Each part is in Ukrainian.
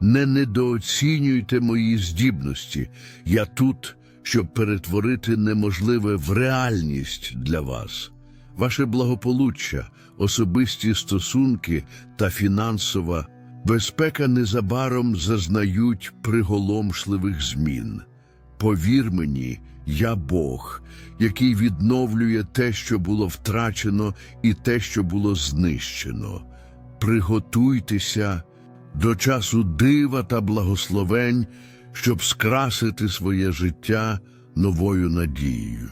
Не недооцінюйте мої здібності. Я тут, щоб перетворити неможливе в реальність для вас. Ваше благополуччя, особисті стосунки та фінансова безпека незабаром зазнають приголомшливих змін. Повір мені, я Бог, який відновлює те, що було втрачено, і те, що було знищено. Приготуйтеся до часу дива та благословень, щоб скрасити своє життя новою надією.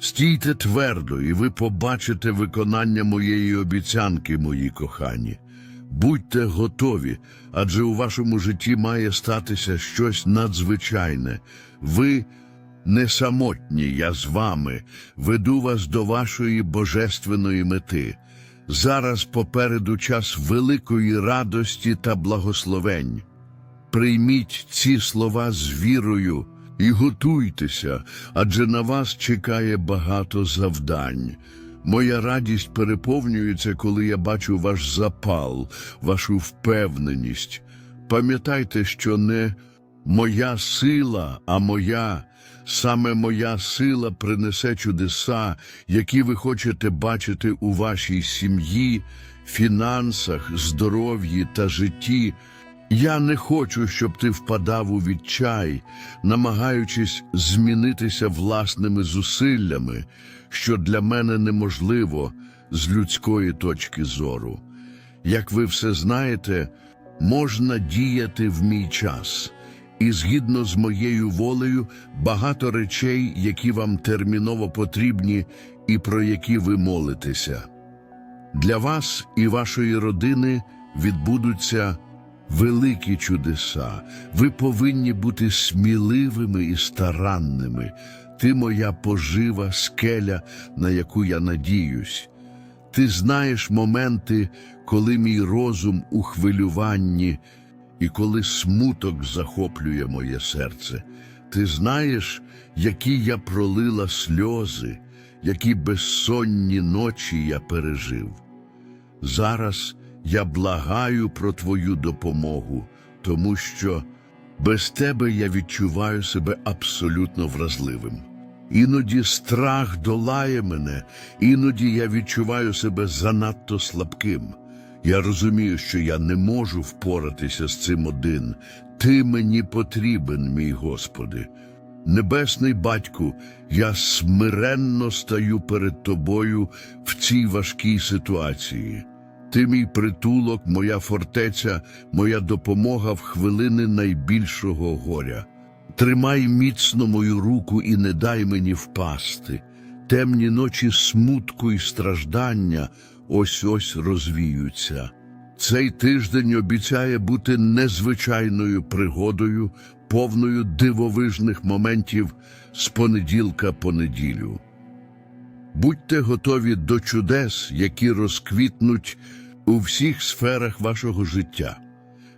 Стійте твердо, і ви побачите виконання моєї обіцянки, мої кохані. Будьте готові, адже у вашому житті має статися щось надзвичайне. Ви не самотні, я з вами, веду вас до вашої божественної мети. Зараз попереду час великої радості та благословень. Прийміть ці слова з вірою і готуйтеся, адже на вас чекає багато завдань. Моя радість переповнюється, коли я бачу ваш запал, вашу впевненість. Пам'ятайте, що не моя сила, а моя, саме моя сила принесе чудеса, які ви хочете бачити у вашій сім'ї, фінансах, здоров'ї та житті. Я не хочу, щоб ти впадав у відчай, намагаючись змінитися власними зусиллями, що для мене неможливо з людської точки зору. Як ви все знаєте, можна діяти в мій час, і згідно з моєю волею багато речей, які вам терміново потрібні і про які ви молитеся. Для вас і вашої родини відбудуться великі чудеса. Ви повинні бути сміливими і старанними. Ти моя пожива, скеля, на яку я надіюсь. Ти знаєш моменти, коли мій розум у хвилюванні і коли смуток захоплює моє серце. Ти знаєш, які я пролила сльози, які безсонні ночі я пережив. Зараз я благаю про твою допомогу, тому що без тебе я відчуваю себе абсолютно вразливим. Іноді страх долає мене, іноді я відчуваю себе занадто слабким. Я розумію, що я не можу впоратися з цим один. Ти мені потрібен, мій Господи. Небесний батьку, я смиренно стаю перед тобою в цій важкій ситуації. Ти мій притулок, моя фортеця, моя допомога в хвилини найбільшого горя. Тримай міцно мою руку і не дай мені впасти. Темні ночі смутку і страждання ось ось розвіються. Цей тиждень обіцяє бути незвичайною пригодою, повною дивовижних моментів з понеділка по неділю. Будьте готові до чудес, які розквітнуть у всіх сферах вашого життя.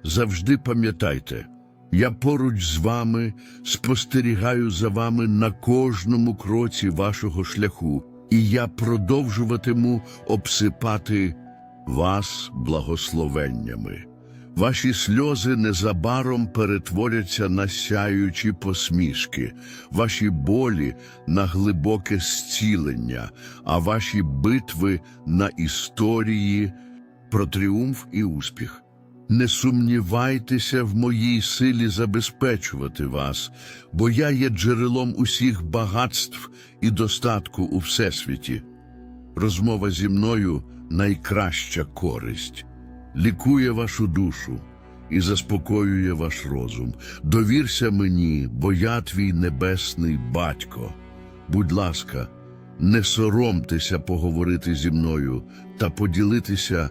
Завжди пам'ятайте, я поруч з вами спостерігаю за вами на кожному кроці вашого шляху, і я продовжуватиму обсипати вас благословеннями. Ваші сльози незабаром перетворяться на сяючі посмішки, ваші болі на глибоке зцілення, а ваші битви на історії про тріумф і успіх. Не сумнівайтеся в моїй силі забезпечувати вас, бо я є джерелом усіх багатств і достатку у всесвіті. Розмова зі мною найкраща користь, лікує вашу душу і заспокоює ваш розум. Довірся мені, бо я твій небесний батько. Будь ласка, не соромтеся поговорити зі мною та поділитися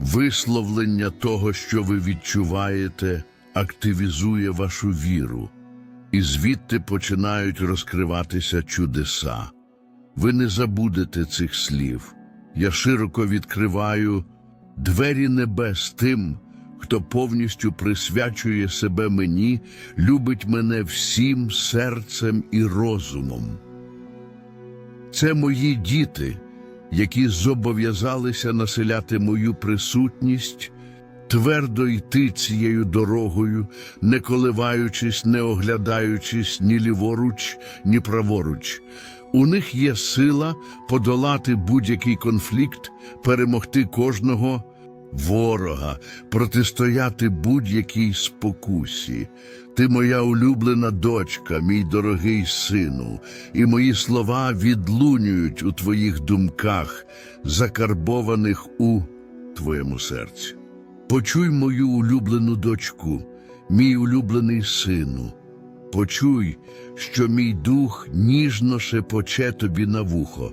Висловлення того, що ви відчуваєте, активізує вашу віру, і звідти починають розкриватися чудеса. Ви не забудете цих слів. Я широко відкриваю двері небес тим, хто повністю присвячує себе мені, любить мене всім серцем і розумом. Це мої діти, які зобов'язалися населяти мою присутність, твердо йти цією дорогою, не коливаючись, не оглядаючись ні ліворуч, ні праворуч. У них є сила подолати будь-який конфлікт, перемогти кожного ворога, протистояти будь-якій спокусі. Ти моя улюблена дочка, мій дорогий сину, і мої слова відлунюють у твоїх думках, закарбованих у твоєму серці. Почуй мою улюблену дочку, мій улюблений сину. Почуй, що мій дух ніжно шепоче тобі на вухо.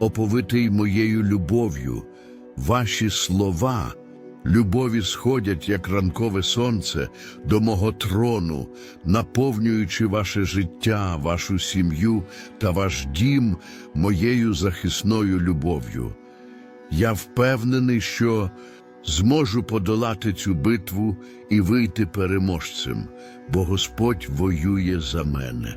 оповитий моєю любов'ю. Ваші слова любові сходять, як ранкове сонце, до мого трону, наповнюючи ваше життя, вашу сім'ю та ваш дім моєю захисною любов'ю. Я впевнений, що зможу подолати цю битву і вийти переможцем, бо Господь воює за мене.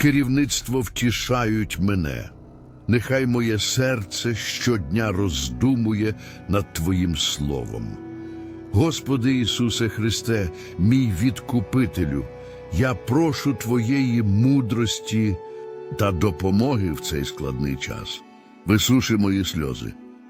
керівництво втішають мене. Нехай моє серце щодня роздумує над Твоїм словом. Господи Ісусе Христе, мій відкупителю, я прошу Твоєї мудрості та допомоги в цей складний час. Висуши мої сльози.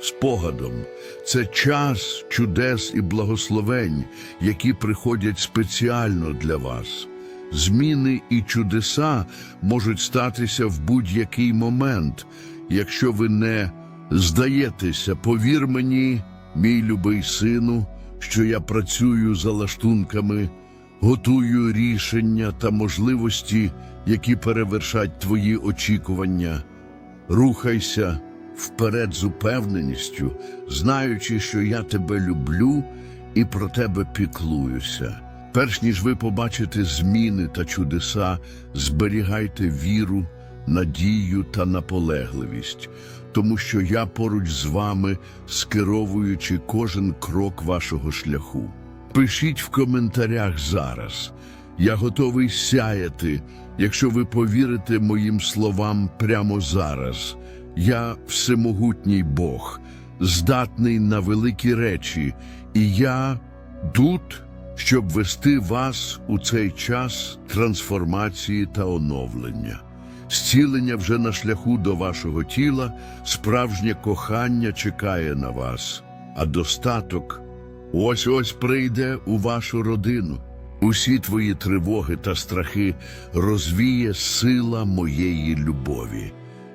спогадом. Це час чудес і благословень, які приходять спеціально для вас. Зміни і чудеса можуть статися в будь-який момент, якщо ви не здаєтеся. Повір мені, мій любий сину, що я працюю за лаштунками, готую рішення та можливості, які перевершать твої очікування. Рухайся вперед з упевненістю, знаючи, що я тебе люблю і про тебе піклуюся. Перш ніж ви побачите зміни та чудеса, зберігайте віру, надію та наполегливість, тому що я поруч з вами, скеровуючи кожен крок вашого шляху. Пишіть в коментарях зараз. Я готовий сяяти, якщо ви повірите моїм словам прямо зараз. Я всемогутній Бог, здатний на великі речі, і я тут, щоб вести вас у цей час трансформації та оновлення. Зцілення вже на шляху до вашого тіла, справжнє кохання чекає на вас, а достаток ось ось прийде у вашу родину. Усі твої тривоги та страхи розвіє сила моєї любові.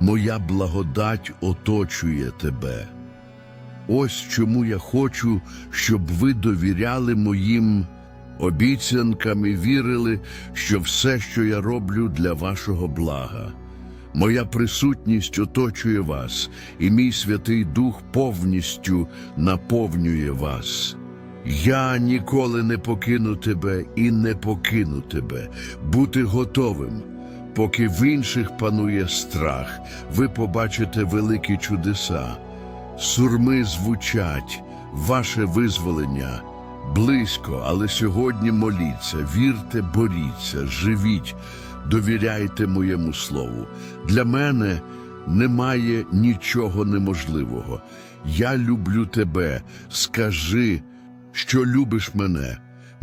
Моя благодать оточує тебе. Ось чому я хочу, щоб ви довіряли моїм обіцянкам і вірили, що все, що я роблю для вашого блага. Моя присутність оточує вас, і мій Святий Дух повністю наповнює вас. Я ніколи не покину тебе і не покину тебе. Бути готовим. Поки в інших панує страх, ви побачите великі чудеса. Сурми звучать, ваше визволення близько, але сьогодні моліться, вірте, боріться, живіть, довіряйте моєму слову. Для мене немає нічого неможливого. Я люблю тебе. Скажи, що любиш мене.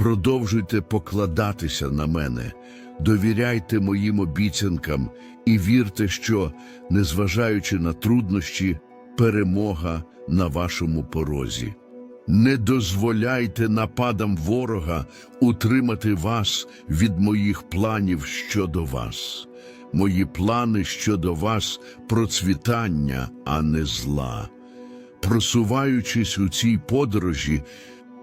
Продовжуйте покладатися на мене, довіряйте моїм обіцянкам і вірте, що, незважаючи на труднощі, перемога на вашому порозі. Не дозволяйте нападам ворога утримати вас від моїх планів щодо вас. Мої плани щодо вас процвітання, а не зла. Просуваючись у цій подорожі,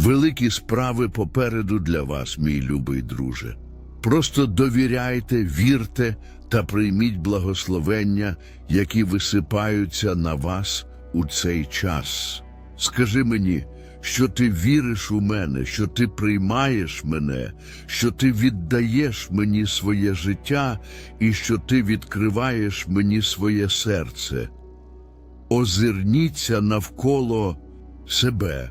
Великі справи попереду для вас, мій любий друже. Просто довіряйте, вірте та прийміть благословення, які висипаються на вас у цей час. Скажи мені, що ти віриш у мене, що ти приймаєш мене, що ти віддаєш мені своє життя і що ти відкриваєш мені своє серце. Озирніться навколо себе,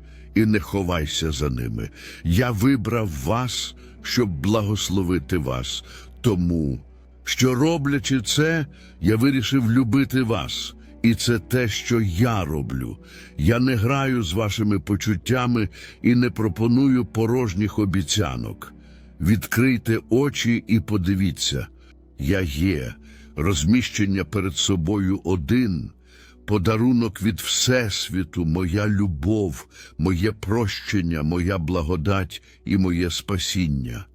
і не ховайся за ними. Я вибрав вас, щоб благословити вас. Тому, що роблячи це, я вирішив любити вас. І це те, що я роблю. Я не граю з вашими почуттями і не пропоную порожніх обіцянок. Відкрийте очі і подивіться. Я є, розміщення перед собою один, подарунок від Всесвіту, моя любов, моє прощення, моя благодать і моє спасіння.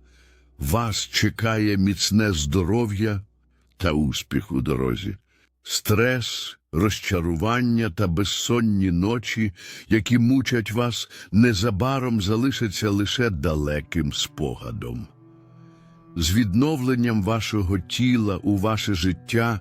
Вас чекає міцне здоров'я та успіх у дорозі. Стрес, розчарування та безсонні ночі, які мучать вас, незабаром залишаться лише далеким спогадом. З відновленням вашого тіла у ваше життя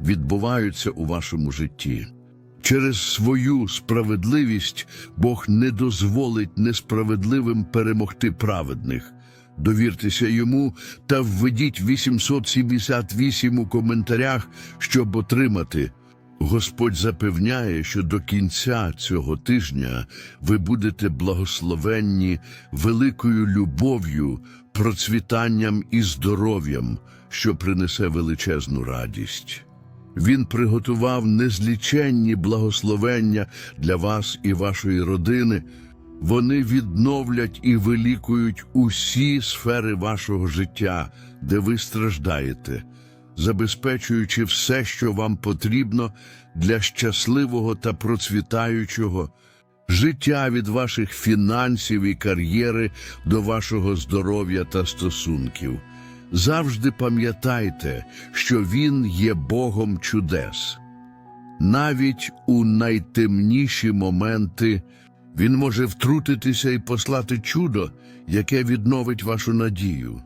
відбуваються у вашому житті. Через свою справедливість Бог не дозволить несправедливим перемогти праведних. Довіртеся йому та введіть 878 у коментарях, щоб отримати. Господь запевняє, що до кінця цього тижня ви будете благословенні великою любов'ю, процвітанням і здоров'ям, що принесе величезну радість. Він приготував незліченні благословення для вас і вашої родини. Вони відновлять і вилікують усі сфери вашого життя, де ви страждаєте, забезпечуючи все, що вам потрібно для щасливого та процвітаючого життя від ваших фінансів і кар'єри до вашого здоров'я та стосунків. Завжди пам'ятайте, що Він є Богом чудес. Навіть у найтемніші моменти Він може втрутитися і послати чудо, яке відновить вашу надію.